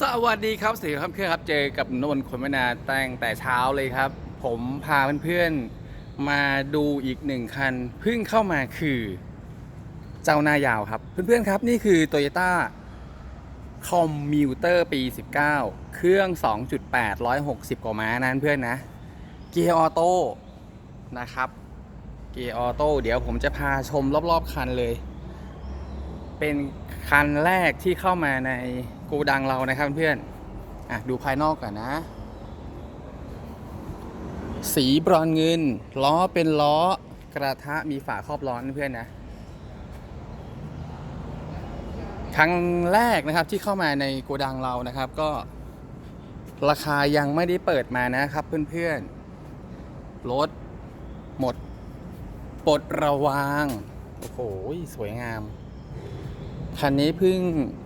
สวัสดีครับสวัสดีครับเพื่อนครับเจอกับนนท์คนมนาตั้งแต่เช้าเลยครับ ผมพาเพื่อนๆมาดูอีกหนึ่งคันเพิ่งเข้ามาคือเจ้าหน้ายาวครับ เพื่อนๆครับนี่คือ Toyota c o m m u t e r ปี 19 เครื่อง 2.8 160 กว่าม้านะเพื่อนนะ เกียร์ออโต้นะครับ เกียร์ออโต้เดี๋ยวผมจะพาชมรอบๆคันเลย เป็นคันแรกที่เข้ามาใน กูดังเรานะครับเพื่อนอะดูภายนอกก่อนนะ สีบรอนเงิน ล้อเป็นล้อกระทะมีฝาครอบล้อเพื่อนนะครั้งแรกนะครับที่เข้ามาในโกดังเรานะครับ ก็ราคายังไม่ได้เปิดมานะครับเพื่อนๆรถหมดปลดระวาง โอ้โห สวยงาม คันนี้เพิ่ง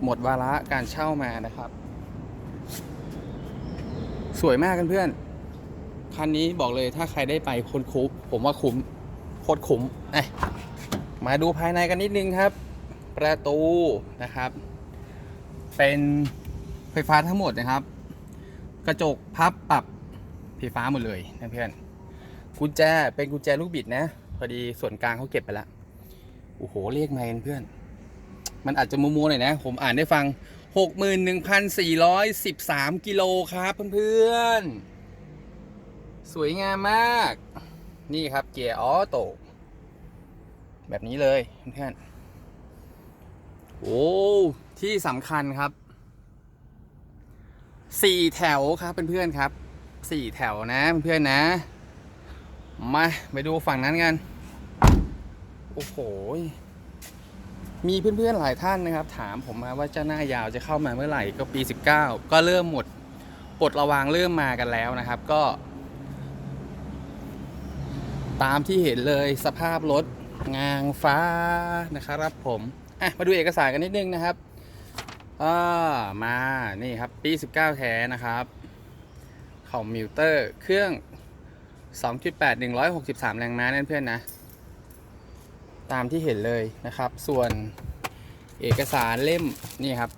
หมดวาระการเช่ามานะครับ สวยมากกันเพื่อนๆคันนี้บอกเลยถ้าใครได้ไปคนคุ้มผมว่าคุ้มโคตรคุ้มเอ้ยมาดูภายในกันนิดนึงครับ ประตูนะครับ เป็นไฟฟ้าทั้งหมดนะครับ กระจกพับปรับไฟฟ้าหมดเลยนะเพื่อนกุญแจเป็นกุญแจลูกบิดนะ พอดีส่วนกลางเขาเก็บไปแล้วโอ้โหเรียกมาเพื่อน มันอาจจะมัวๆหน่อยนะ ผมอ่านได้ฟัง 61,413 กิโลครับเพื่อนๆ สวยงามมาก นี่ครับเกียร์ออโต้แบบนี้เลยเพื่อนๆ โอ้ที่สำคัญครับสี่แถวครับเพื่อนๆครับสี่แถวนะเพื่อนๆนะ มาไปดูฝั่งนั้นกัน โอ้โห มีเพื่อนๆหลายท่านนะครับ ถามผมมาว่าเจ้าหน้ายาวจะเข้ามาเมื่อไหร่ก็ปี 19 ก็เริ่มหมดปลดระวางเริ่มมากันแล้วนะครับ ก็ ตามที่เห็นเลยสภาพรถงางฟ้านะครับผมอะมาดูเอกสารกันนิดนึงนะครับอ่ามานี่ครับปี 19 แท้นะครับคอมมิวเตอร์เครื่อง 2.8 163 แรงม้านั่นเพื่อนนะ ตามที่เห็นเลยนะครับ ส่วนเอกสารเล่มนี่ครับ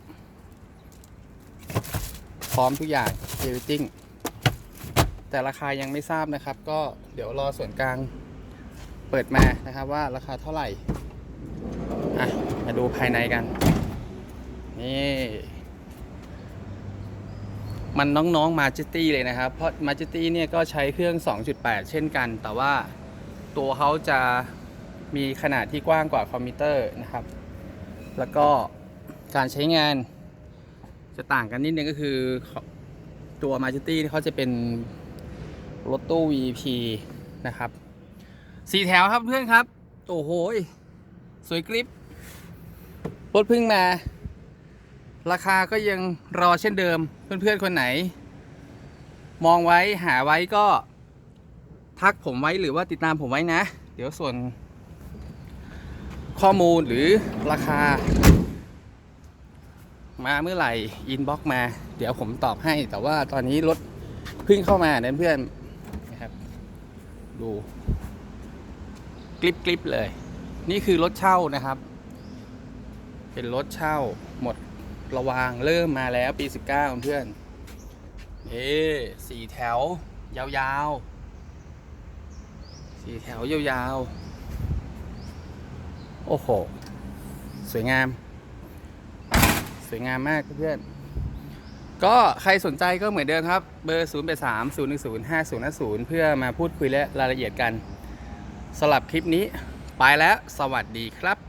พร้อมทุกอย่าง everything แต่ราคายังไม่ทราบนะครับ ก็เดี๋ยวรอส่วนกลางเปิดมานะครับว่าราคาเท่าไหร่อะมาดูภายในกัน นี่ มันน้องๆมาจิตี้เลยนะครับ เพราะมาจิตี้เนี่ยก็ใช้เครื่อง 2.8 เช่นกัน แต่ว่าตัวเขาจะ มีขนาดที่กว้างกว่าคอมพิวเตอร์นะครับ แล้วก็การใช้งานจะต่างกันนิดนึงก็คือตัว m a j e s t y เขาจะเป็นรถตู้ VP นะครับสี่แถวครับเพื่อนครับ โอ้โหสวยกริปรถพิ่งมา ราคาก็ยังรอเช่นเดิม เพื่อนๆ คนไหน มองไว้หาไว้ก็ทักผมไว้หรือว่าติดตามผมไว้นะ เดี๋ยวส่วน ข้อมูลหรือราคา มาเมื่อไหร่อินบ็อกมา เดี๋ยวผมตอบให้ แต่ว่าตอนนี้รถเพิ่งเข้ามาเนี่ยเพื่อนนะครับ ดูกลิปกลิปเลย นี่คือรถเช่านะครับ เป็นรถเช่าหมดระวางเริ่มมาแล้วปี 19 เพื่อนเอ๊สี่แถว ยาวๆสี่แถวยาวๆ โอ้โห สวยงาม สวยงามมากเพื่อนก็ใครสนใจก็เหมือนเดิมครับ เบอร์ 0 8 3 0 1 0 5 0 5 0 เพื่อมาพูดคุยและรายละเอียดกันสลับคลิปนี้ ไปแล้ว สวัสดีครับ